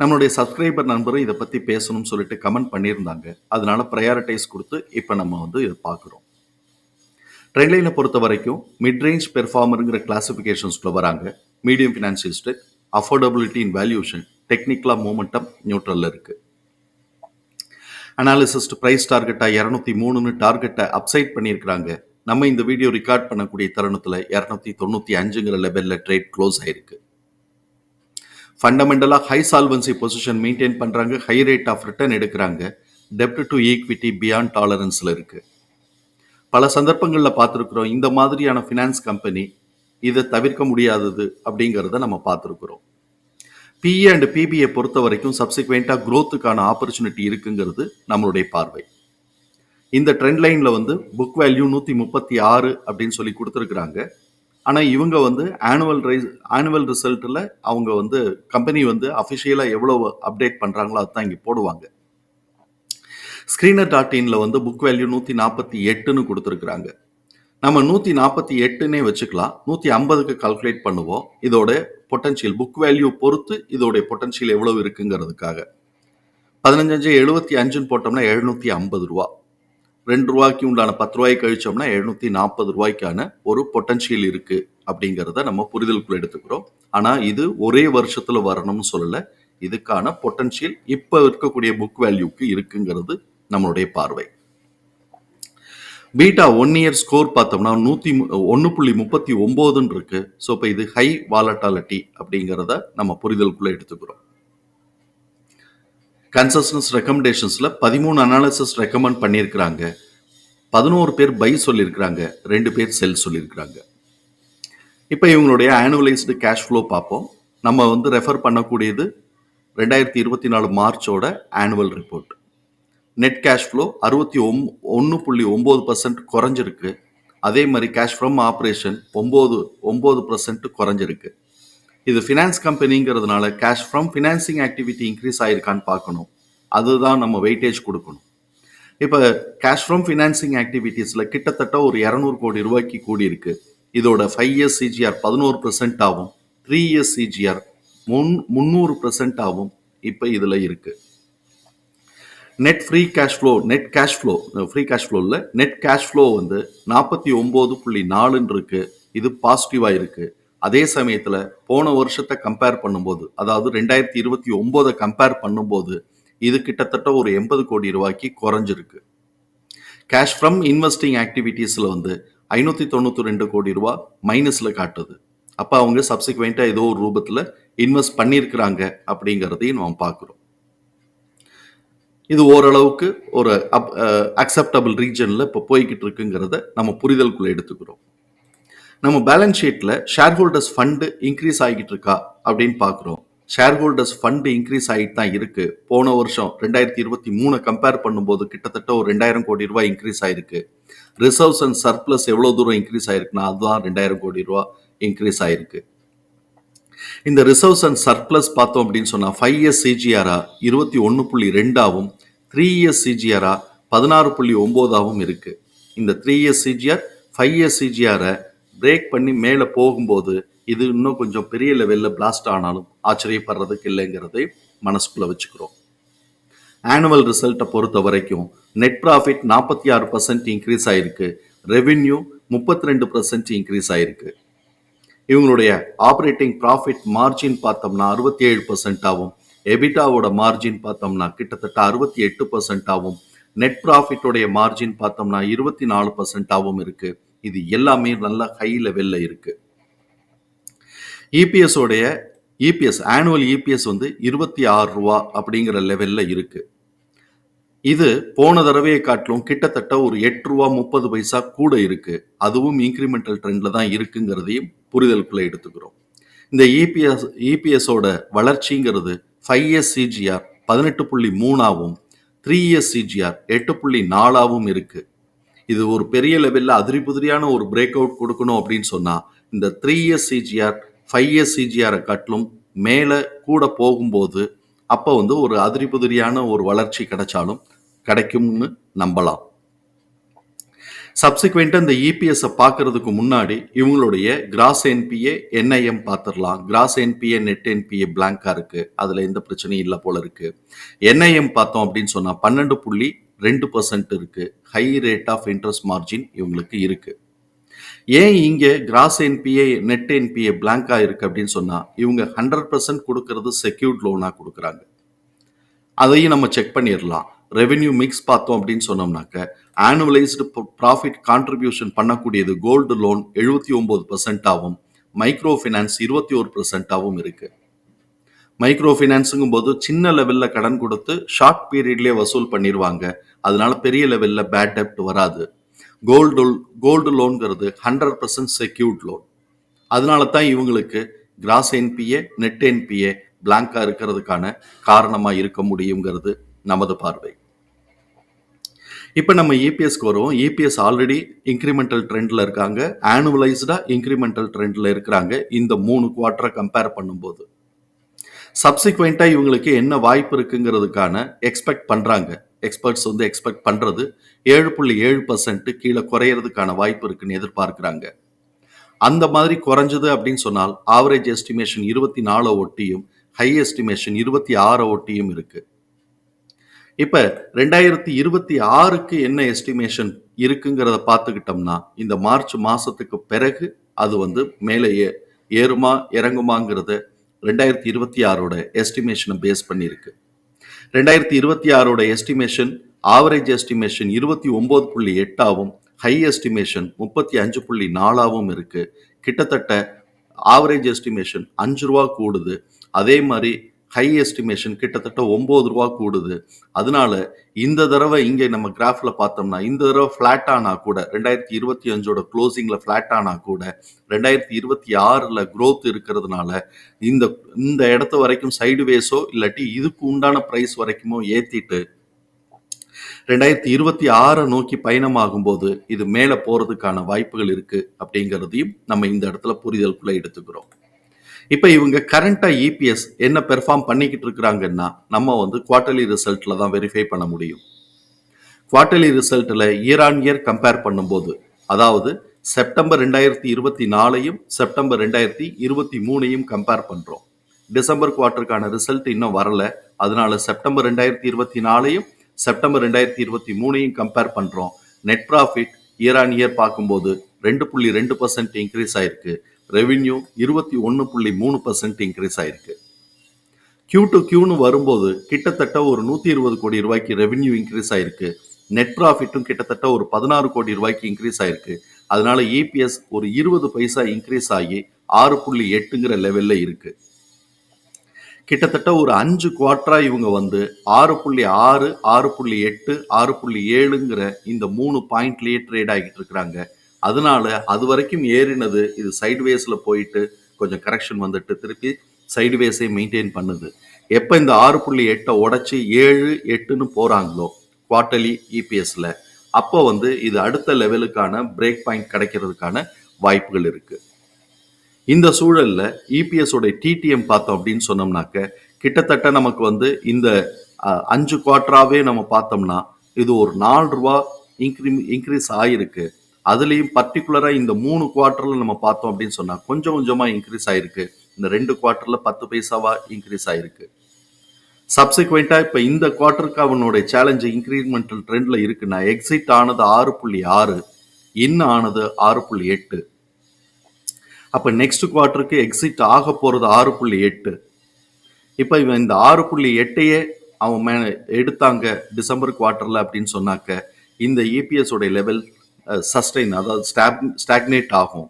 நம்மளுடைய சப்ஸ்கிரைபர் நண்பரும் இதை பற்றி பேசணும்னு சொல்லிட்டு கமெண்ட் பண்ணியிருந்தாங்க. அதனால ப்ரையாரிட்டைஸ் கொடுத்து இப்போ நம்ம வந்து இதை பார்க்குறோம். ட்ரெண்ட்லைனை பொறுத்த வரைக்கும் மிட் ரேஞ்ச் பெர்ஃபார்மருங்கிற கிளாசிஃபிகேஷன்ஸ்குள்ள வராங்க. Medium financial affordability in valuation டெக்னிக்கலாக மூமெண்டம் நியூட்ரலில் இருக்குது அனாலிசிஸ்ட் ப்ரைஸ் டார்கெட்டாக இரநூத்தி மூணுன்னு டார்கெட்டை அப்சைட் பண்ணியிருக்கிறாங்க. நம்ம இந்த வீடியோ ரெக்கார்ட் பண்ணக்கூடிய தருணத்தில் இரநூத்தி தொண்ணூற்றி அஞ்சுங்கிற லெவலில் ட்ரேட் க்ளோஸ் ஆயிருக்கு. ஃபண்டமெண்டலாக ஹை சால்வன்சி பொசிஷன் மெயின்டைன் பண்ணுறாங்க ஹை ரேட் ஆஃப் ரிட்டர்ன் எடுக்கிறாங்க. டெப்ட் டு ஈக்விட்டி பியாண்ட் டாலரன்ஸில் இருக்குது பல சந்தர்ப்பங்களில் பார்த்துருக்குறோம். இந்த மாதிரியான ஃபினான்ஸ் கம்பெனி இதை தவிர்க்க முடியாதது அப்படிங்கிறத நம்ம பார்த்துருக்குறோம். பிஇ அண்ட் பிபிஐ பொறுத்த வரைக்கும் சப்சிக்வெண்ட்டாக க்ரோத்துக்கான ஆப்பர்ச்சுனிட்டி இருக்குங்கிறது நம்மளுடைய பார்வை. இந்த ட்ரெண்ட் லைனில் வந்து புக் வேல்யூ நூற்றி முப்பத்தி ஆறு அப்படின்னு சொல்லி கொடுத்துருக்குறாங்க. ஆனால் இவங்க வந்து ஆனுவல் ரைஸ் ஆனுவல் ரிசல்ட்டில் அவங்க வந்து கம்பெனி வந்து அஃபிஷியலாக எவ்வளோ அப்டேட் பண்ணுறாங்களோ அதுதான் இங்கே போடுவாங்க. ஸ்க்ரீனர் டாட் இனில் வந்து புக் வேல்யூ நூற்றி நாற்பத்தி எட்டுன்னு கொடுத்துருக்குறாங்க. நம்ம நூற்றி நாற்பத்தி எட்டுன்னே வச்சுக்கலாம். நூற்றி ஐம்பதுக்கு கால்குலேட் பண்ணுவோம். இதோட பொட்டன்ஷியல் புக் வேல்யூ பொறுத்து இதோடைய பொட்டன்ஷியல் எவ்வளவு இருக்குங்கிறதுக்காக. பதினஞ்சு எழுபத்தி அஞ்சுன்னு போட்டோம்னா எழுநூற்றி ஐம்பது ரூபா. ரெண்டு ரூபாய்க்கு உண்டான பத்து ரூபாய் கழிச்சோம்னா எழுநூற்றி நாற்பது ரூபாய்க்கான ஒரு பொட்டன்ஷியல் இருக்கு அப்படிங்கிறத நம்ம புரிதலுக்குள்ள எடுத்துக்கிறோம். ஆனால் இது ஒரே வருஷத்துல வரணும்னு சொல்லலை. இதுக்கான பொட்டன்ஷியல் இப்போ இருக்கக்கூடிய புக் வேல்யூக்கு இருக்குங்கிறது நம்மளுடைய பார்வை. பீட்டா ஒன் இயர் ஸ்கோர் பார்த்தோம்னா நூற்றி ஒன்று புள்ளி முப்பத்தி ஒம்போதுன்னு இருக்கு. ஸோ இப்போ இது ஹை வாலட்டாலிட்டி அப்படிங்கிறத நம்ம புரிதலுக்குள்ள எடுத்துக்கிறோம். கன்சஸ்டன்ஸ் ரெக்கமெண்டேஷன்ஸில் பதிமூணு அனாலிசிஸ் ரெக்கமெண்ட் பண்ணியிருக்கிறாங்க. பதினோரு பேர் பை சொல்லியிருக்கிறாங்க. ரெண்டு பேர் செல் சொல்லியிருக்கிறாங்க. இப்போ இவங்களுடைய ஆனுவலைஸ்டு கேஷ் ஃப்ளோ பார்ப்போம். நம்ம வந்து ரெஃபர் பண்ணக்கூடியது ரெண்டாயிரத்தி இருபத்தி நாலு மார்ச்சோட annual report net cash flow அறுபத்தி ஒம் ஒன்று புள்ளி ஒம்பது பர்சன்ட் குறைஞ்சிருக்கு. அதே மாதிரி கேஷ் ஃப்ரம் ஆப்ரேஷன் ஒம்பது ஒம்பது பர்சன்ட் குறைஞ்சிருக்கு. இது finance கம்பெனிங்கிறதுனால cash from financing activity increase ஆயிருக்கான்னு பார்க்கணும். அதுதான் நம்ம வெயிட்டேஜ் கொடுக்கணும். இப்போ கேஷ் ஃப்ரம் ஃபினான்சிங் ஆக்டிவிட்டீஸில் கிட்டத்தட்ட ஒரு இரநூறு கோடி ரூபாய்க்கு கூடி இருக்கு இதோட ஃபைவ் இயர்ஸ் சிஜிஆர் பதினோரு பர்சன்ட் ஆகும். த்ரீ இயர்ஸ் சிஜிஆர் முன் முந்நூறு பர்சன்ட் ஆகும். இப்போ இதில் இருக்குது net free cash flow net cash flow free cash ஃப்ளோவில் நெட் கேஷ் ஃப்ளோ வந்து நாற்பத்தி ஒம்பது புள்ளி நாலுன்னு இருக்கு. இது பாசிட்டிவாக இருக்குது அதே சமயத்தில் போன வருஷத்தை கம்பேர் பண்ணும்போது அதாவது ரெண்டாயிரத்தி இருபத்தி ஒம்போதை கம்பேர் பண்ணும்போது இது கிட்டத்தட்ட ஒரு எண்பது கோடி ரூபாய்க்கு குறைஞ்சிருக்கு. கேஷ் ஃப்ரம் இன்வெஸ்டிங் ஆக்டிவிட்டீஸில் வந்து ஐநூற்றி தொண்ணூற்றி ரெண்டு கோடி ரூபா மைனஸில் காட்டுது. அப்போ அவங்க சப்சிக்வெண்ட்டாக ஏதோ ஒரு ரூபத்தில் இன்வெஸ்ட் பண்ணியிருக்கிறாங்க அப்படிங்கிறதையும் நம்ம பார்க்குறோம். இது ஓரளவுக்கு ஒரு அக்செப்டபிள் ரீஜனில் இப்போ போய்கிட்டு இருக்குங்கிறத நம்ம புரிதலுக்குள்ளே எடுத்துக்கிறோம். நம்ம பேலன்ஸ் ஷீட்டில் ஷேர் ஹோல்டர்ஸ் ஃபண்டு இன்க்ரீஸ் ஆகிட்டு இருக்கா அப்படின்னு பார்க்குறோம். ஷேர் ஹோல்டர்ஸ் ஃபண்டு இன்க்ரீஸ் ஆகிட்டு தான் இருக்கு. போன வருஷம் ரெண்டாயிரத்தி இருபத்தி மூணு கம்பேர் பண்ணும்போது கிட்டத்தட்ட ஒரு ரெண்டாயிரம் கோடி ரூபாய் இன்க்ரீஸ் ஆயிருக்கு ரிசர்வ்ஸ் அண்ட் சர்ப்ளஸ் எவ்வளோ தூரம் இன்க்ரீஸ் ஆயிருக்குன்னா அதுதான் ரெண்டாயிரம் கோடி ரூபா இன்க்ரீஸ் ஆயிருக்கு இந்த ரிசர்வ்ஸ் அண்ட் சர்ப்ளஸ் பார்த்தோம் அப்படின்னு சொன்னால் ஃபைவ் இயர்ஸ் சிஜிஆரா இருபத்தி ஒன்று புள்ளி ரெண்டாவும் த்ரீ இயர்ஸ் சிஜிஆரா பதினாறு புள்ளி ஒம்போதாகவும் இருக்குது இந்த three years CAGR five years சிஜிஆரை break பண்ணி மேலே போகும்போது இது இன்னும் கொஞ்சம் பெரிய லெவலில் பிளாஸ்ட் ஆனாலும் ஆச்சரியப்படுறதுக்கு இல்லைங்கிறதை மனசுக்குள்ளே வச்சுக்கிறோம். ஆனுவல் ரிசல்ட்டை பொறுத்த வரைக்கும் நெட் ப்ராஃபிட் நாற்பத்தி ஆறு பர்சன்ட் இன்க்ரீஸ் ஆயிருக்கு. ரெவின்யூ முப்பத்தி ரெண்டு பர்சன்ட் இன்க்ரீஸ் ஆயிருக்கு. இவங்களுடைய ஆப்ரேட்டிங் ப்ராஃபிட் மார்ஜின் பார்த்தோம்னா அறுபத்தி ஏழு பர்சன்ட்டாகவும் எபிட்டாவோட மார்ஜின் பார்த்தோம்னா கிட்டத்தட்ட அறுபத்தி எட்டு பர்சன்ட்டாகவும் நெட் ப்ராஃபிட்டோடைய மார்ஜின் பார்த்தோம்னா இருபத்தி நாலு பர்சன்ட்டாகவும் இருக்குது இது எல்லாமே நல்ல ஹை லெவலில் இருக்குது இபிஎஸோடைய இபிஎஸ் ஆனுவல் இபிஎஸ் வந்து இருபத்தி ஆறு ரூபா அப்படிங்கிற லெவலில் இருக்குது இது போன தடவையை காட்டிலும் கிட்டத்தட்ட ஒரு எட்டு ரூபா முப்பது பைசா கூட இருக்குது அதுவும் இன்க்ரிமெண்டல் ட்ரெண்டில் தான் இருக்குங்கிறதையும் புரிதலுக்குள்ளே எடுத்துக்கிறோம். இந்த இபிஎஸ் இபிஎஸோட வளர்ச்சிங்கிறது ஃபைவ் இயர்ஸ் சிஜிஆர் பதினெட்டு புள்ளி மூணாவும் த்ரீ இயர்ஸ் சிஜிஆர் எட்டு புள்ளி நாலாவும் இருக்குது இது ஒரு பெரிய லெவலில் அதிரி புதிரியான ஒரு பிரேக் அவுட் கொடுக்கணும் அப்படின்னு சொன்னால் இந்த three years CAGR five years சிஜிஆரை காட்டிலும் மேலே கூட போகும்போது அப்போ வந்து ஒரு அதிரி புதிரியான ஒரு வளர்ச்சி கிடைச்சாலும் கிடைக்கும்னு நம்பலாம். சப்சிக்வெண்ட்டாக இந்த இபிஎஸ்ஸை பார்க்கறதுக்கு முன்னாடி இவங்களுடைய கிராஸ் என்பிஏ என்ஐஎம் பார்த்துடலாம் கிராஸ் என்பிஏ நெட் என்பிஏ பிளாங்காக இருக்குது அதில் எந்த பிரச்சனையும் இல்லை போல இருக்குது என்ஐஎம் பார்த்தோம் அப்படின்னு சொன்னால் பன்னெண்டு புள்ளி ரெண்டு பர்சன்ட் இருக்குது high rate of interest margin இவங்களுக்கு இருக்குது ஏன் இங்கே கிராஸ் என்பிஏ நெட் என்பிஏ பிளாங்காக இருக்குது அப்படின்னு சொன்னால் இவங்க ஹண்ட்ரட் பர்சன்ட் கொடுக்கறது செக்யூர்ட் லோனாக கொடுக்குறாங்க. அதையும் நம்ம செக் பண்ணிடலாம் ரெவென்யூ மிக்ஸ் பார்த்தோம் அப்படின்னு சொன்னோம்னாக்க ஆனுவலைஸ்டு ப்ராஃபிட் கான்ட்ரிபியூஷன் பண்ணக்கூடியது கோல்டு லோன் எழுபத்தி ஒம்பது பர்சன்டாகவும் மைக்ரோ ஃபினான்ஸ் இருபத்தி ஒரு பர்சன்டாகவும் இருக்குது மைக்ரோ ஃபினான்ஸுங்கும் போது சின்ன லெவலில் கடன் கொடுத்து ஷார்ட் பீரியட்லேயே வசூல் பண்ணிடுவாங்க அதனால பெரிய லெவலில் பேட் டெப்ட் வராது. கோல்டு கோல்டு லோன்கிறது ஹண்ட்ரட் பர்சன்ட் செக்யூர்ட் லோன் அதனால தான் இவங்களுக்கு கிராஸ் என்பிஏ நெட் என்பிஏ பிளாங்காக இருக்கிறதுக்கான காரணமாக இருக்க முடியுங்கிறது நமது பார்வை. இப்போ நம்ம இபிஎஸ்க்கு வருவோம். இபிஎஸ் ஆல்ரெடி இன்க்ரிமெண்டல் ட்ரெண்டில் இருக்காங்க. ஆனுவலைஸ்டாக இன்க்ரிமெண்டல் ட்ரெண்டில் இருக்கிறாங்க. இந்த மூணு குவார்ட்டரை கம்பேர் பண்ணும்போது. சப்சிக்வெண்ட்டாக இவங்களுக்கு என்ன வாய்ப்பு இருக்குங்கிறதுக்கான எக்ஸ்பெக்ட் பண்ணுறாங்க எக்ஸ்பர்ட்ஸ் வந்து எக்ஸ்பெக்ட் பண்ணுறது ஏழு புள்ளி ஏழு பர்சன்ட் கீழே குறையிறதுக்கான வாய்ப்பு இருக்குன்னு எதிர்பார்க்குறாங்க. அந்த மாதிரி குறைஞ்சது அப்படின்னு சொன்னால் ஆவரேஜ் எஸ்டிமேஷன் இருபத்தி நாலு ஒட்டியும் ஹை எஸ்டிமேஷன் இருபத்தி ஆறு ஒட்டியும் இருக்குது இப்போ ரெண்டாயிரத்தி இருபத்தி ஆறுக்கு என்ன எஸ்டிமேஷன் இருக்குங்கிறத பார்த்துக்கிட்டோம்னா இந்த மார்ச் மாதத்துக்கு பிறகு அது வந்து மேலே ஏ ஏறுமா இறங்குமாங்கிறத ரெண்டாயிரத்தி இருபத்தி ஆறோட எஸ்டிமேஷனை பேஸ் பண்ணியிருக்கு. ரெண்டாயிரத்தி இருபத்தி ஆறோட எஸ்டிமேஷன் ஆவரேஜ் எஸ்டிமேஷன் இருபத்தி ஒம்பது புள்ளி எட்டாவும் ஹை எஸ்டிமேஷன் முப்பத்தி அஞ்சு புள்ளி நாலாவும் இருக்குது கிட்டத்தட்ட ஆவரேஜ் எஸ்டிமேஷன் அஞ்சு ரூபா கூடுது. அதே மாதிரி ஹை எஸ்டிமேஷன் கிட்டத்தட்ட ஒம்பது ரூபா கூடுது. அதனால இந்த தடவை இங்கே நம்ம கிராஃபில் பார்த்தோம்னா இந்த தடவை ஃபிளாட் ஆனால் கூட ரெண்டாயிரத்தி இருபத்தி அஞ்சோட க்ளோசிங்கில் ஃப்ளாட் ஆனால் கூட ரெண்டாயிரத்தி இருபத்தி ஆறில் க்ரோத் இருக்கிறதுனால இந்த இந்த இடத்து வரைக்கும் சைடு வேஸோ இல்லாட்டி இதுக்கு உண்டான ப்ரைஸ் வரைக்குமோ ஏற்றிட்டு ரெண்டாயிரத்தி இருபத்தி ஆறை நோக்கி பயணமாகும்போது இது மேலே போகிறதுக்கான வாய்ப்புகள் இருக்குது அப்படிங்கிறதையும் நம்ம இந்த இடத்துல புரிதலுக்குள்ளே எடுத்துக்கிறோம். இப்போ இவங்க கரண்ட்டாக இபிஎஸ் என்ன பெர்ஃபார்ம் பண்ணிக்கிட்டு இருக்கிறாங்கன்னா நம்ம வந்து குவார்ட்டர்லி ரிசல்ட்டில் தான் வெரிஃபை பண்ண முடியும். குவார்ட்டர்லி ரிசல்ட்டில் இயர் ஆன் இயர் கம்பேர் பண்ணும்போது அதாவது செப்டம்பர் ரெண்டாயிரத்தி இருபத்தி நாலையும் செப்டம்பர் ரெண்டாயிரத்தி இருபத்தி மூணையும் கம்பேர் பண்ணுறோம் டிசம்பர் குவார்ட்டருக்கான ரிசல்ட் இன்னும் வரல. அதனால செப்டம்பர் ரெண்டாயிரத்தி இருபத்தி நாலையும் செப்டம்பர் ரெண்டாயிரத்தி இருபத்தி மூணையும் கம்பேர் பண்ணுறோம் net profit year on year பார்க்கும்போது ரெண்டு புள்ளி ரெண்டு பர்சன்ட் இன்க்ரீஸ் ஆயிருக்கு. ரெவின்யூ இருபத்தி ஒன்று புள்ளி மூணு பர்சன்ட் இன்க்ரீஸ் ஆயிருக்கு. கியூ டு கியூன்னு வரும்போது கிட்டத்தட்ட ஒரு நூற்றி இருபது கோடி ரூபாய்க்கு ரெவின்யூ இன்க்ரீஸ் ஆயிருக்கு. நெட் ப்ராஃபிட்டும் கிட்டத்தட்ட ஒரு பதினாறு கோடி ரூபாய்க்கு இன்க்ரீஸ் ஆயிருக்கு. அதனால இபிஎஸ் ஒரு இருபது பைசா இன்க்ரீஸ் ஆகி ஆறு புள்ளி எட்டுங்கிற லெவலில் இருக்கு. கிட்டத்தட்ட ஒரு அஞ்சு குவார்ட்டராக இவங்க வந்து ஆறு புள்ளி ஆறு ஆறு புள்ளி எட்டு ஆறு புள்ளி ஏழுங்கிற இந்த மூணு பாயிண்ட்லயே ட்ரேட் ஆகிட்டு இருக்கிறாங்க. அதனால அது வரைக்கும் ஏறினது இது சைடுவேஸில் போயிட்டு கொஞ்சம் கரெக்ஷன் வந்துட்டு திருப்பி சைடுவேஸை மெயின்டைன் பண்ணுது. எப்போ இந்த ஆறு புள்ளி எட்டை உடச்சி ஏழு எட்டுன்னு போகிறாங்களோ குவார்ட்டர்லி இபிஎஸ்ல அப்போ வந்து இது அடுத்த லெவலுக்கான பிரேக் பாயிண்ட் கிடைக்கிறதுக்கான வாய்ப்புகள் இருக்கு. இந்த சூழல்ல இபிஎஸ் உடைய டிடிஎம் பார்த்தோம் அப்படின்னு சொன்னோம்னாக்க கிட்டத்தட்ட நமக்கு வந்து இந்த அஞ்சு குவார்டராகவே நம்ம பார்த்தோம்னா இது ஒரு நாலு ரூபா இன்க்ரி இன்க்ரீஸ் ஆகிருக்கு அதுலேயும் பர்டிகுலராக இந்த மூணு குவார்ட்டரில் நம்ம பார்த்தோம் அப்படின்னு சொன்னால் கொஞ்சம் கொஞ்சமாக இன்க்ரீஸ் ஆயிருக்கு. இந்த ரெண்டு குவார்ட்டரில் பத்து பைசாவாக இன்க்ரீஸ் ஆயிருக்கு. சப்சிக்வெண்ட்டாக இப்போ இந்த குவார்ட்டருக்கு அவனுடைய சேலஞ்சு இன்க்ரீமெண்டல் ட்ரெண்டில் இருக்குன்னா எக்ஸிட் ஆனது ஆறு புள்ளி ஆறு இன் ஆனது ஆறு புள்ளி எட்டு. அப்போ நெக்ஸ்ட் குவார்ட்டருக்கு எக்ஸிட் ஆக போகிறது ஆறு புள்ளி எட்டு. இப்போ இவன் இந்த ஆறு புள்ளி எட்டையே அவன் மே எடுத்தாங்க டிசம்பர் குவார்ட்டரில் அப்படின்னு சொன்னாக்க இந்த EPS உடைய லெவல் சஸ்டைன் அதாவது ஸ்டாப் ஸ்டாக்னேட் ஆகும்.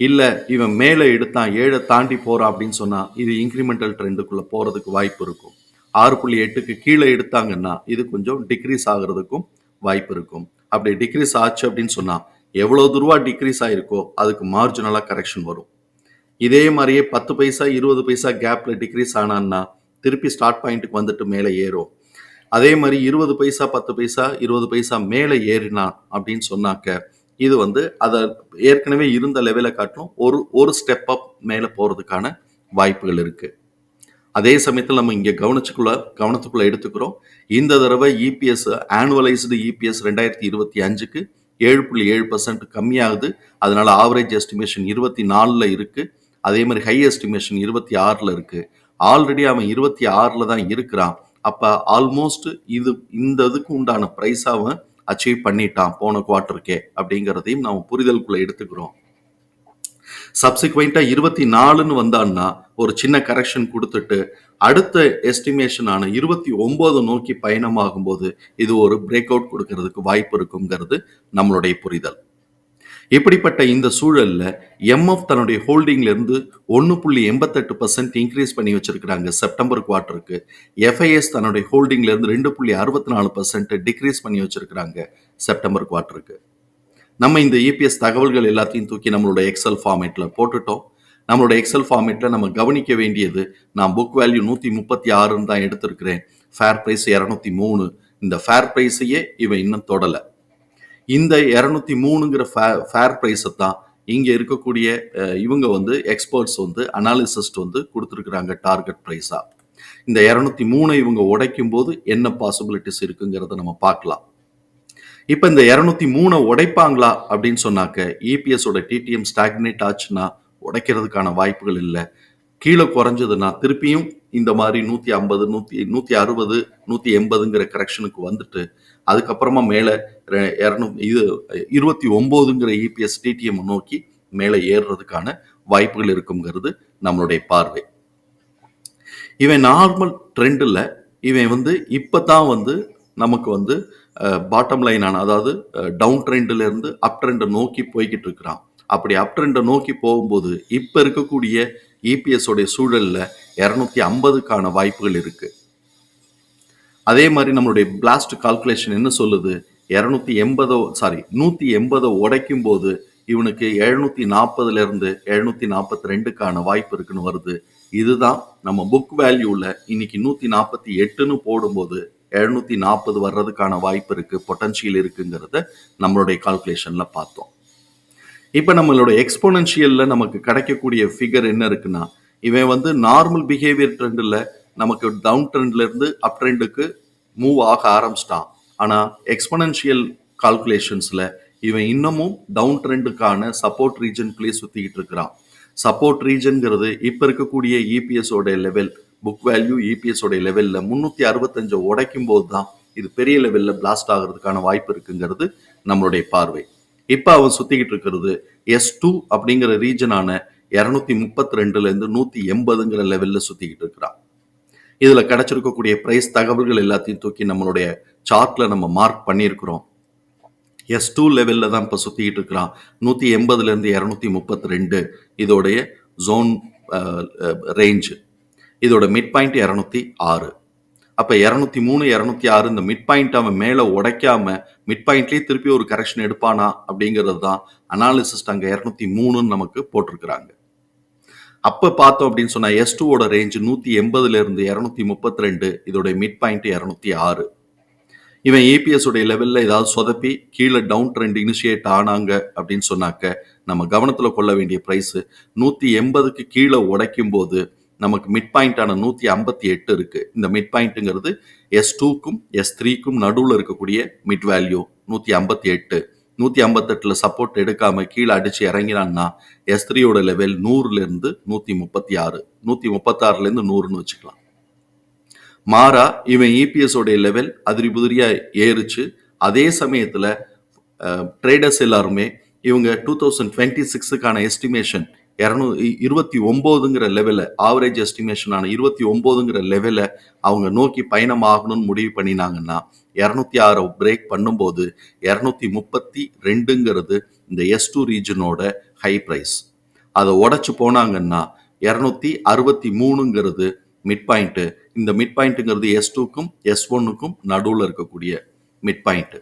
இல்லை இவன் மேலே எடுத்தான் ஏழை தாண்டி போகிறான் அப்படின்னு சொன்னால் இது இன்க்ரிமெண்டல் ட்ரெண்டுக்குள்ளே போகிறதுக்கு வாய்ப்பு இருக்கும். ஆறு புள்ளி எட்டுக்கு கீழே எடுத்தாங்கன்னா இது கொஞ்சம் டிக்ரீஸ் ஆகிறதுக்கும் வாய்ப்பு இருக்கும். அப்படி டிக்ரீஸ் ஆச்சு அப்படின்னு சொன்னால் எவ்வளோ தூரவா டிக்ரீஸ் ஆகிருக்கோ அதுக்கு மார்ஜினலாக கரெக்ஷன் வரும். இதே மாதிரியே பத்து பைசா இருபது பைசா கேப்பில் டிக்ரீஸ் ஆனான்னா திருப்பி ஸ்டார்ட் பாயிண்ட்டுக்கு வந்துட்டு மேலே ஏறும். அதே மாதிரி இருபது பைசா பத்து பைசா இருபது பைசா மேலே ஏறினான் அப்படின்னு சொன்னாக்க இது வந்து அதை ஏற்கனவே இருந்த லெவலை காட்டும் ஒரு ஒரு ஸ்டெப் அப் மேலே போகிறதுக்கான வாய்ப்புகள் இருக்குது அதே சமயத்தில் நம்ம இங்கே கவனிச்சுக்குள்ள கவனத்துக்குள்ளே எடுத்துக்கிறோம். இந்த தடவை இபிஎஸ் ஆனுவலைஸ்டு இபிஎஸ் ரெண்டாயிரத்தி இருபத்தி அஞ்சுக்கு ஏழு புள்ளி ஏழு பர்சன்ட் கம்மியாகுது. அதனால ஆவரேஜ் எஸ்டிமேஷன் இருபத்தி நாலில் இருக்குது அதே மாதிரி ஹை எஸ்டிமேஷன் இருபத்தி ஆறில் இருக்குது ஆல்ரெடி அவன் இருபத்தி ஆறில் தான் இருக்கிறான். அப்போ ஆல்மோஸ்ட் இது இந்த இதுக்கு உண்டான ப்ரைஸ் அவன் அச்சீவ் பண்ணிட்டான் போன குவார்ட்டருக்கே அப்படிங்கிறதையும் நம்ம புரிதலுக்குள்ள எடுத்துக்கிறோம். சப்சிக்வெண்ட்டாக இருபத்தி நாலுன்னு வந்தான்னா ஒரு சின்ன கரெக்ஷன் கொடுத்துட்டு அடுத்த எஸ்டிமேஷனான இருபத்தி ஒம்பது நோக்கி பயணமாகும்போது இது ஒரு பிரேக் அவுட் கொடுக்கறதுக்கு வாய்ப்பு இருக்குங்கிறது நம்மளுடைய புரிதல். இப்படிப்பட்ட இந்த சூழலில் எம்எஃப் தன்னுடைய ஹோல்டிங்லேருந்து ஒன்று புள்ளி எண்பத்தெட்டு பர்சன்ட் இன்க்ரீஸ் பண்ணி வச்சுருக்கிறாங்க செப்டம்பர் குவார்ட்டருக்கு எஃப்ஐஎஸ் தன்னுடைய ஹோல்டிங்லேருந்து ரெண்டு புள்ளி அறுபத்தி நாலு பர்சன்ட் டிக்ரீஸ் பண்ணி வச்சுருக்கிறாங்க செப்டம்பர் குவார்ட்டருக்கு நம்ம இந்த இபிஎஸ் தகவல்கள் எல்லாத்தையும் தூக்கி நம்மளோட எக்ஸல் ஃபார்மேட்டில் போட்டுட்டோம். நம்மளோட எக்ஸல் ஃபார்மேட்டில் நம்ம கவனிக்க வேண்டியது நான் புக் வேல்யூ நூற்றி முப்பத்தி ஆறுன்னு தான் எடுத்திருக்கிறேன். ஃபேர் ப்ரைஸ் இரநூத்தி மூணு. இந்த ஃபேர் ப்ரைஸையே இவன் இன்னும் தொடலை. இந்த இரநூத்தி மூணுங்கிற ஃபேர் ப்ரைஸை தான் இங்கே இருக்கக்கூடிய இவங்க வந்து எக்ஸ்பர்ட்ஸ் வந்து அனாலிசிஸ்ட் வந்து கொடுத்துருக்குறாங்க டார்கெட் ப்ரைஸாக இந்த இரநூத்தி மூணை இவங்க உடைக்கும் போது என்ன பாசிபிலிட்டிஸ் இருக்குங்கிறத நம்ம பார்க்கலாம். இப்போ இந்த இரநூத்தி மூணை உடைப்பாங்களா அப்படின்னு சொன்னாக்க இபிஎஸோட டிடிஎம் ஸ்டாக்னேட் ஆச்சுன்னா உடைக்கிறதுக்கான வாய்ப்புகள் இல்லை. கீழே குறைஞ்சதுன்னா திருப்பியும் இந்த மாதிரி நூற்றி ஐம்பது நூற்றி நூற்றி அறுபது நூற்றி எண்பதுங்கிற கரெக்ஷனுக்கு வந்துட்டு அதுக்கப்புறமா மேலே இரநூ இது இருபத்தி ஒம்போதுங்கிற இபிஎஸ் டிடிஎம் நோக்கி மேலே ஏறுறதுக்கான வாய்ப்புகள் இருக்குங்கிறது நம்மளுடைய பார்வை. இவன் நார்மல் ட்ரெண்டில் இவன் வந்து இப்போ தான் வந்து நமக்கு வந்து பாட்டம் லைனான அதாவது டவுன் ட்ரெண்டில் இருந்து அப் ட்ரெண்டை நோக்கி போய்கிட்டு இருக்கிறான். அப்படி அப் ட்ரெண்டை நோக்கி போகும்போது இப்போ இருக்கக்கூடிய இபிஎஸ் உடைய சூழலில் இரநூத்தி ஐம்பதுக்கான வாய்ப்புகள் இருக்கு. அதே மாதிரி நம்மளுடைய பிளாஸ்ட் கால்குலேஷன் என்ன சொல்லுது? இரநூத்தி எண்பதோ சாரி நூற்றி எண்பதை உடைக்கும் போது இவனுக்கு எழுநூத்தி நாற்பதுல இருந்து எழுநூத்தி நாற்பத்தி ரெண்டுக்கான வாய்ப்பு இருக்குன்னு வருது. இதுதான் நம்ம புக் வேல்யூல இன்னைக்கு நூத்தி நாற்பத்தி எட்டுன்னு போடும்போது எழுநூத்தி நாற்பது வர்றதுக்கான வாய்ப்பு இருக்கு பொட்டன்ஷியல் இருக்குங்கிறத நம்மளுடைய கால்குலேஷன்ல பார்த்தோம். இப்போ நம்மளோட எக்ஸ்போனன்ஷியலில் நமக்கு கிடைக்கக்கூடிய ஃபிகர் என்ன இருக்குன்னா இவன் வந்து நார்மல் பிஹேவியர் ட்ரெண்டில் நமக்கு டவுன் ட்ரெண்ட்லேருந்து அப் ட்ரெண்டுக்கு மூவ் ஆக ஆரம்பிச்சிட்டான். ஆனால் எக்ஸ்போனன்ஷியல் கால்குலேஷன்ஸில் இவன் இன்னமும் டவுன் ட்ரெண்டுக்கான சப்போர்ட் ரீஜன்குள்ளேயே சுற்றிக்கிட்டு இருக்கிறான். சப்போர்ட் ரீஜன்கிறது இப்போ இருக்கக்கூடிய EPS லெவல் புக் வேல்யூ இபிஎஸோடைய லெவலில் முந்நூற்றி அறுபத்தஞ்சை உடைக்கும் போது தான் இது பெரிய லெவலில் பிளாஸ்ட் ஆகிறதுக்கான வாய்ப்பு இருக்குங்கிறது நம்மளுடைய பார்வை. இப்போ அவன் சுற்றிக்கிட்டு இருக்கிறது. எஸ் டூ அப்படிங்கிற ரீஜனான இரநூத்தி முப்பத்தி ரெண்டுலேருந்து நூற்றி எண்பதுங்கிற லெவலில் சுற்றிக்கிட்டு இருக்கிறான். இதில் கிடைச்சிருக்கக்கூடிய ப்ரைஸ் தகவல்கள் எல்லாத்தையும் தூக்கி நம்மளுடைய சார்ட்டில் நம்ம மார்க் பண்ணியிருக்கிறோம். எஸ் டூ லெவலில் தான் இப்போ சுற்றிக்கிட்டு இருக்கிறான். நூற்றி எண்பதுலேருந்து இரநூத்தி முப்பத்தி ரெண்டு இதோடைய ஜோன் ரேஞ்சு இதோட மிட் பாயிண்ட் இரநூத்தி ஆறு. அப்போ இரநூத்தி மூணு இரநூத்தி ஆறு இந்த மிட் பாயிண்ட் அவன் மேலே உடைக்காம மிட் பாயிண்ட்லேயே திருப்பி ஒரு கரெக்ஷன் எடுப்பானா அப்படிங்கிறது தான் அனாலிசிஸ்ட் அங்கே இரநூத்தி மூணுன்னு நமக்கு போட்டிருக்கிறாங்க. அப்போ பார்த்தோம் அப்படின்னு சொன்னால் எஸ் டூவோட ரேஞ்சு நூற்றி எண்பதுலேருந்து இரநூத்தி முப்பத்தி ரெண்டு இதோடைய மிட் பாயிண்ட் இரநூத்தி ஆறு. இவன் ஏபிஎஸ் உடைய லெவலில் ஏதாவது சொதப்பி கீழே டவுன் ட்ரெண்ட் இனிஷியேட் ஆனாங்க அப்படின்னு சொன்னாக்க நம்ம கவனத்தில் கொள்ள வேண்டிய ப்ரைஸு நூற்றி எண்பதுக்கு கீழே உடைக்கும் போது நமக்கு மிட் பாயிண்டான நூற்றி ஐம்பத்தி எட்டு இருக்கு. இந்த மிட் பாயிண்ட்டுங்கிறது எஸ் டூக்கும் எஸ் த்ரீக்கும் நடுவில் இருக்கக்கூடிய மிட் வேல்யூ நூற்றி ஐம்பத்தி எட்டு. நூற்றி ஐம்பத்தெட்டில் சப்போர்ட் எடுக்காம கீழே அடிச்சு இறங்கினான்னா எஸ் த்ரீயோட லெவல் நூறுலேருந்து நூற்றி முப்பத்தி ஆறு. நூற்றி முப்பத்தாறுலேருந்து நூறுன்னு வச்சுக்கலாம். மாறா இவன் இபிஎஸ் உடைய லெவல் அதிரி புதிரியா ஏறிச்சு. அதே சமயத்தில் ட்ரேடர்ஸ் எல்லாருமே இவங்க டூ தௌசண்ட் டுவெண்ட்டி சிக்ஸுக்கான எஸ்டிமேஷன் இரநூ இருபத்தி ஒம்போதுங்கிற லெவலில் ஆவரேஜ் எஸ்டிமேஷனான இருபத்தி ஒம்போதுங்கிற லெவலில் அவங்க நோக்கி பயணமாகணும்னு முடிவு பண்ணினாங்கன்னா இரநூத்தி ஆறை பிரேக் பண்ணும்போது இரநூத்தி முப்பத்தி ரெண்டுங்கிறது இந்த எஸ் டூ ரீஜனோட ஹை ப்ரைஸ் அதை உடச்சி போனாங்கன்னா இரநூத்தி அறுபத்தி மூணுங்கிறது மிட் பாயிண்ட்டு இந்த மிட் பாயிண்ட்டுங்கிறது எஸ் டூக்கும் எஸ் ஒன்னுக்கும் நடுவில் இருக்கக்கூடிய மிட் பாயிண்ட்டு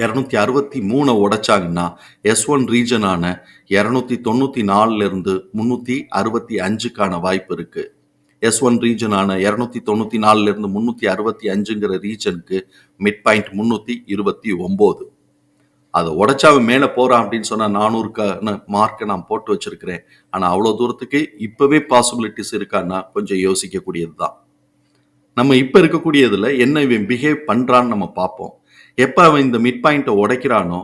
இரநூத்தி அறுபத்தி மூணை உடைச்சாங்கன்னா எஸ் ஒன் ரீஜனான இரநூத்தி தொண்ணூற்றி நாலுலேருந்து முந்நூற்றி அறுபத்தி அஞ்சுக்கான வாய்ப்பு இருக்குது எஸ் ஒன் ரீஜனான இரநூத்தி தொண்ணூற்றி நாலுலேருந்து முந்நூற்றி அறுபத்தி அஞ்சுங்கிற ரீஜனுக்கு மிட் பாயிண்ட் முந்நூற்றி இருபத்தி ஒம்பது. அதை உடைச்சா அவன் மேலே போகிறான் அப்படின்னு சொன்னால் நானூறுக்கான மார்க்கை நான் போட்டு வச்சுருக்கிறேன். ஆனால் அவ்வளோ தூரத்துக்கு இப்போவே பாசிபிலிட்டிஸ் இருக்கான்னா கொஞ்சம் யோசிக்கக்கூடியது தான் நம்ம இப்போ இருக்கக்கூடியதில் என்ன இவன் பிஹேவ் பண்ணுறான்னு நம்ம பார்ப்போம். எப்போ அவன் இந்த மிட் பாயிண்ட்டை உடைக்கிறானோ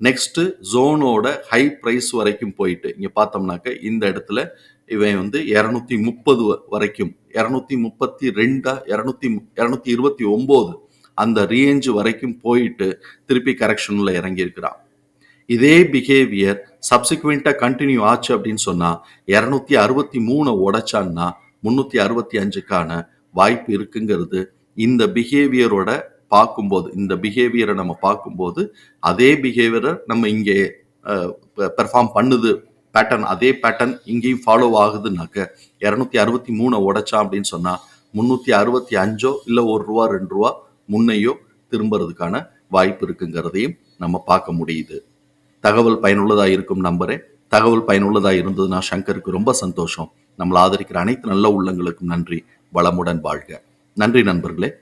நெக்ஸ்ட்டு ஜோனோட ஹை ப்ரைஸ் வரைக்கும் போயிட்டு இங்கே பார்த்தோம்னாக்க இந்த இடத்துல இவன் வந்து இரநூத்தி முப்பது வரைக்கும் இரநூத்தி முப்பத்தி ரெண்டா இரநூத்தி இரநூத்தி இருபத்தி ஒம்பது அந்த ரேஞ்ச் வரைக்கும் போயிட்டு திருப்பி கரெக்ஷனில் இறங்கியிருக்கிறான். இதே பிஹேவியர் சப்சிக்வெண்ட்டாக கண்டினியூ ஆச்சு அப்படின்னு சொன்னால் இரநூத்தி அறுபத்தி மூணை உடைச்சான்னா முந்நூற்றி அறுபத்தி அஞ்சுக்கான வாய்ப்பு இருக்குங்கிறது இந்த பிஹேவியரோட பார்க்கும்போது இந்த பிஹேவியரை நம்ம பார்க்கும்போது அதே பிஹேவியரை நம்ம இங்கே பெர்ஃபார்ம் பண்ணுது பேட்டர்ன் அதே பேட்டர்ன் இங்கேயும் ஃபாலோ ஆகுதுனாக்க இரநூத்தி அறுபத்தி மூணை உடைச்சான் அப்படின்னு சொன்னால் முந்நூற்றி அறுபத்தி அஞ்சோ இல்லை ஒரு ரூபா ரெண்டு ரூபா முன்னையோ திரும்புறதுக்கான வாய்ப்பு இருக்குங்கிறதையும் நம்ம பார்க்க முடியுது. தகவல் பயனுள்ளதாக இருக்கும் நம்பரே. தகவல் பயனுள்ளதாக இருந்ததுன்னா சங்கருக்கு ரொம்ப சந்தோஷம். நம்மளை ஆதரிக்கிற அனைத்து நல்ல உள்ளங்களுக்கும் நன்றி. வளமுடன் வாழ்க. நன்றி நண்பர்களே.